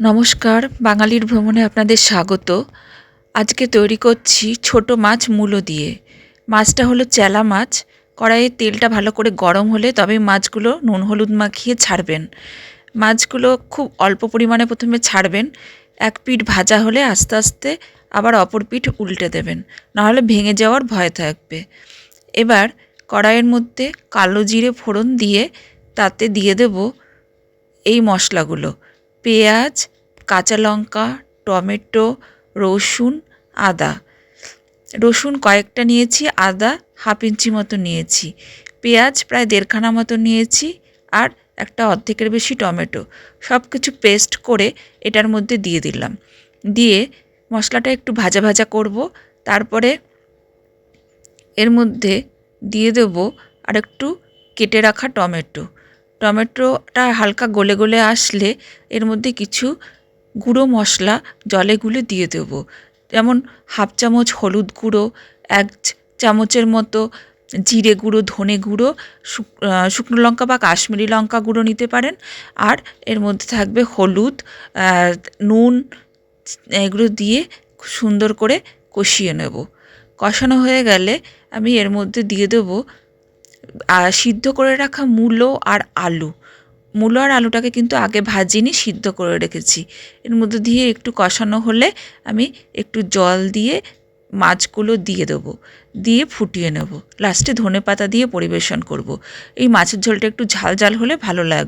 নমস্কার, বাঙালির ভ্রমণে আপনাদের স্বাগত। আজকে তৈরি করছি ছোট মাছ মূলো দিয়ে। মাছটা হলো চেলা মাছ। কড়াইয়ে তেলটা ভালো করে গরম হলে তবে মাছগুলো নুন হলুদ মাখিয়ে ছাড়বেন। মাছগুলো খুব অল্প পরিমাণে প্রথমে ছাড়বেন। এক পিঠ ভাজা হলে আস্তে আস্তে আবার অপর পিঠ উল্টে দেবেন। নাহলে ভেঙে যাওয়ার ভয় থাকবে। এবার কড়াইয়ের মধ্যে কালো জিরে ফোড়ন দিয়ে তাতে দিয়ে দেব এই মশলাগুলো। পেঁয়াজ, কাঁচা লঙ্কা, টমেটো, রসুন, আদা। রসুন কয়েকটা নিয়েছি, আদা হাফ ইঞ্চি মতো নিয়েছি। পেঁয়াজ প্রায় দেড়খানা মতো নিয়েছি আর একটা অর্ধেকের বেশি টমেটো। সব কিছু পেস্ট করে এটার মধ্যে দিয়ে দিলাম। দিয়ে মশলাটা একটু ভাজা ভাজা করব। তারপরে এর মধ্যে দিয়ে দেব আর একটু কেটে রাখা টমেটো। টমেটোটা হালকা গলে গলে আসলে এর মধ্যে কিছু গুঁড়ো মশলা জলে গুলে দিয়ে দেবো। যেমন হাফ চামচ হলুদ গুঁড়ো, এক চামচের মতো জিরে গুঁড়ো, ধনে গুঁড়ো শুকনো লঙ্কা বা কাশ্মীরি লঙ্কা গুঁড়ো নিতে পারেন। আর এর মধ্যে থাকবে হলুদ নুন, এগুলো দিয়ে সুন্দর করে কষিয়ে নেব। কষানো হয়ে গেলে আমি এর মধ্যে দিয়ে দেবো সিদ্ধ করে রাখা মূলো আর আলু। মূলো আর আলুটাকে কিন্তু আগে ভাজিনি, সিদ্ধ করে রেখেছি। এর মধ্যে দিয়ে একটু কষানো হলে আমি একটু জল দিয়ে মাছগুলো দিয়ে দেবো, দিয়ে ফুটিয়ে নেব। লাস্টে ধনে পাতা দিয়ে পরিবেশন করব। এই মাছের ঝোলটা একটু ঝাল ঝাল হলে ভালো লাগবে।